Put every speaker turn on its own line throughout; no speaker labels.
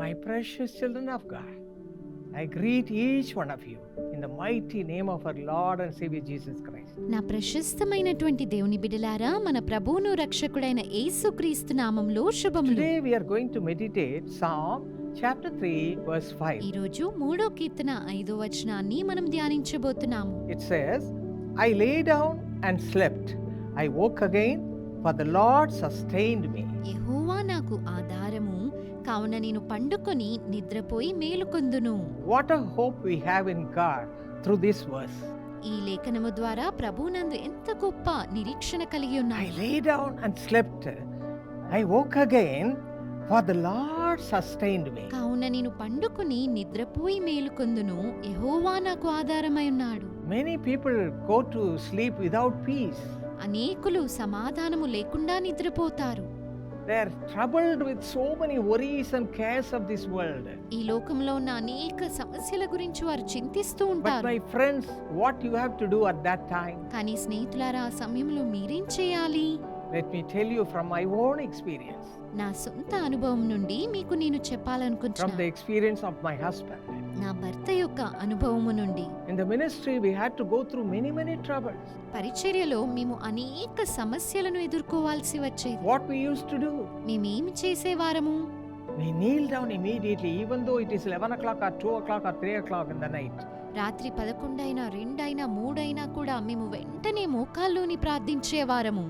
My precious children of God, I greet each one of you in the mighty name of our Lord and Savior Jesus Christ.
నా ప్రశస్తమైనటువంటి దేవుని బిడలారా మన ప్రభువును రక్షకుడైన యేసుక్రీస్తు నామంలో శుభములు
Today we are going to meditate Psalm chapter 3, verse 5.
ఈరోజు మూడో కీర్తన ఐదో వచనాన్ని మనం ధ్యానించబోతున్నాము
It says, I lay down and slept. I woke again, for the Lord sustained me.
యెహోవా నాకు ఆధారము కావున నేను పండుకొని నిద్రపోయి మేలుకొందును
what hope we have in God through this verse
ఈ లేఖనము ద్వారా ప్రభు నందు ఎంత గొప్ప నిరీక్షణ కలిగి ఉన్నాయి I
lay down and slept I woke again for the Lord sustained me
కావున నేను పండుకొని నిద్రపోయి మేలుకొందును యెహోవా నాకు ఆధారమై ఉన్నాడు.
Many people go to sleep without peace
అనేకులు సమాధానము లేకుండా నిద్రపోతారు.
Are troubled with so many worries and cares of this world.
ఈ లోకంలో ఉన్న అనేక సమస్యల గురించి వారు చింతిస్తూ
But
ఉంటారు
my friends, what you have to do at that time,
కానీ స్నేహితులారా ఆ సమయంలో మీరేం చేయాలి
let me tell you from my own experience,
నా సొంత అనుభవం నుండి మీకు నేను
చెప్పాలనుకుంటున్నాను the experience of my husband
నా భర్త యొక్క అనుభవము నుండి.
In the ministry we had to go through many many troubles
పరిచర్యలో మేము అనేక సమస్యలను ఎదుర్కోవాల్సి వచ్చేది.
What we used to do
మేము ఏమి చేసేవారము?
We kneel down immediately even though it is 11 o'clock or 2 clock or 3 o'clock in the night
రాత్రి పదకొండైనా రెండైనా మూడైనా కూడా మేము వెంటనే మోకాల్లోని ప్రార్థించే వారము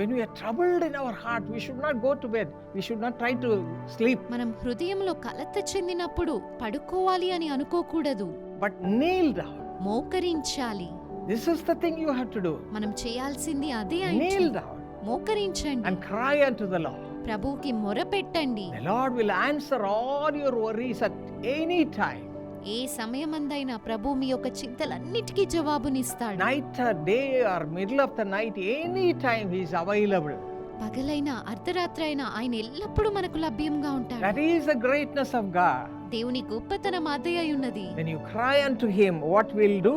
When we are troubled in our heart, we should not go to bed. We should not try to sleep,
మనం హృదయంలో కలత చెందినప్పుడు పడుకోవాలి అని అనుకోకూడదు
but kneel down.
మోకరించాలి
This is the thing you have to do.
మనం చేయాల్సింది అదే
Kneel
అయింది
down
మోకరించండి
and cry unto the Lord.
ప్రభువుకి మొరపెట్టండి
The Lord will answer all your worries at any time.
ఏ సమయమందైనా ప్రభు మీ యొక్క చింతలన్నిటికీ జవాబునిస్తాడు.
Night day or middle of the night any time his available
పగలైనా అర్ధరాత్రి అయినా ఆయన ఎల్లప్పుడూ మనకు లభ్యంగా ఉంటాడు.
ఈస్ ద గ్రేట్నెస్
దేవుని గొప్పతనం అదే అయి ఉన్నది
when you unto him what will do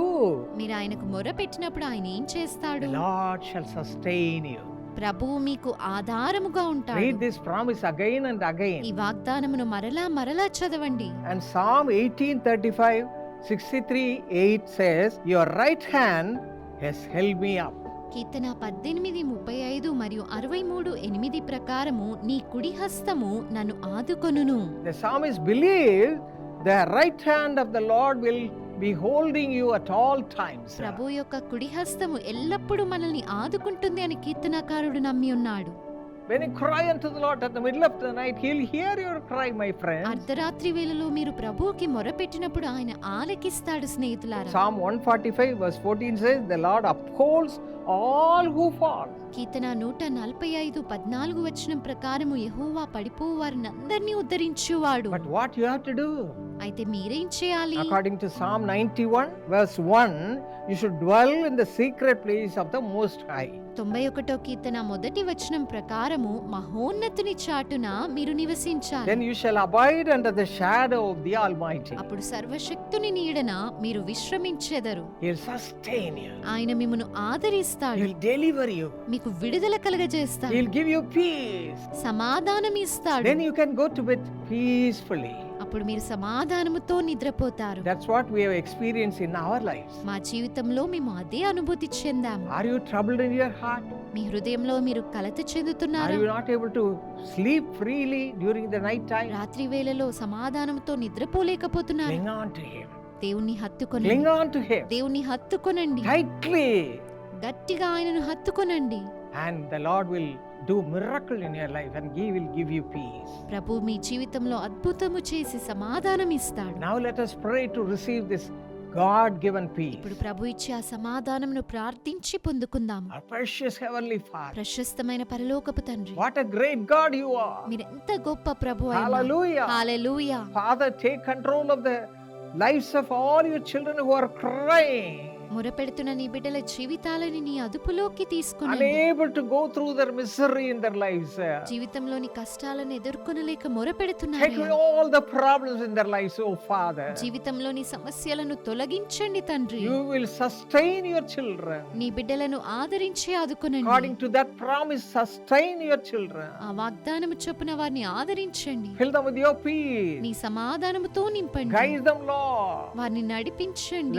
మీరు ఆయనకు మొర పెట్టినప్పుడు ఆయన ఏం చేస్తాడు?
లార్డ్ షల్ సస్టైన్
ప్రభువు మీకు ఆధారముగా ఉంటాడు.
Read this promise again and again ఈ
వాగ్దానమును మరలా మరలా చదవండి.
And psalm 18:35 63 8 says your right hand has help me up
కీర్తన పద్దెనిమిది ముప్పై ఐదు మరియు అరవై మూడు ఎనిమిది ప్రకారము నీ కుడి హస్తము నన్ను ఆదుకొను
the psalm believe the right hand of the Lord will holding you at all times.
ప్రభు యొక్క కుడి హస్తము ఎల్లప్పుడూ మనల్ని ఆదుకుంటుంది అని కీర్తనకారుడు నమ్మి ఉన్నాడు
When you cry unto the Lord at the middle of the night, He'll hear your cry, my.
అర్ధరాత్రి వేళలో మీరు ప్రభువుకి మొరపెట్టినప్పుడు ఆయన ఆలకిస్తాడు స్నేహితులారా
Psalm 145, verse 14 says, The Lord upholds all who fall.
కీర్తన నూట నలభై ఐదు పద్నాలుగు వచనం ప్రకారము యెహోవా పడిపోవు వారిని అందరినీ ఉద్ధరించువాడు
But what you have to do?
అయితే మీరేం చేయాలి?
According to Psalm 91 verse 1 you should dwell in the secret place of the most high
91వ కీర్తన మొదటి వచనం ప్రకారము మహోన్నతుని చాటున మీరు నివసించాలి.
Then you shall abide under the shadow of the Almighty
అప్పుడు సర్వశక్తుని నీడన మీరు విశ్రమించెదరు.
హి విల్ సస్టైన్ యు
ఆయన మిమ్మును ఆదరిస్తాడు.
హి విల్ డెలివర్ యు
మీకు విడుదల కలుగజేస్తాడు.
He will give you peace
సమాధానం ఇస్తాడు
then you can go to bed peacefully
అప్పుడు మీరు సమాధానముతో నిద్రపోతారు.
That's what we have experience in our lifes
మా జీవితంలో మేము అదే అనుభూతి చెందాం
are you troubled in your heart
మీ హృదయంలో మీరు కలత చెందుతున్నారు?
Are you not able to sleep freely during the night time
రాత్రి వేళలో సమాధానముతో నిద్రపోలేకపోతున్నారు.
క్లింగ్ ఆన్ టు హిమ్
దేవుణ్ణి హత్తుకొనండి.
క్లింగ్ ఆన్ టు హిమ్
దేవుణ్ణి హత్తుకొనండి.
టైట్లీ
గట్టిగా ఆయనను హత్తుకొనండి.
and the Lord will do miracle in your life and he will give you peace. Now let us pray to receive this
God given peace.
Our precious heavenly Father. What a great God you are. Hallelujah.
Hallelujah.
Father take control of the lives of all your children who are crying.
మొరపెడుతున్న నీ బిడ్డల జీవితాలని నీ అదుపులోకి తీసుకుని
unable
జీవితంలోని కష్టాలను ఎదుర్కొనలేక మొరపెడుతున్నారు
problems in their lives father
జీవితంలోని సమస్యలను తొలగించండి తండ్రి.
యు విల్ యువర్ చిల్డ్రన్
నీ బిడ్డలను ఆదరించి ఆదుకొనండి.
అకార్డింగ్ యువర్ చిల్డ్రన్
ఆ వాగ్దానం చెప్పిన వారిని ఆదరించండి.
ఫిల్ దమ్
విత్ యువర్ నింపండి. వారిని నడిపించండి.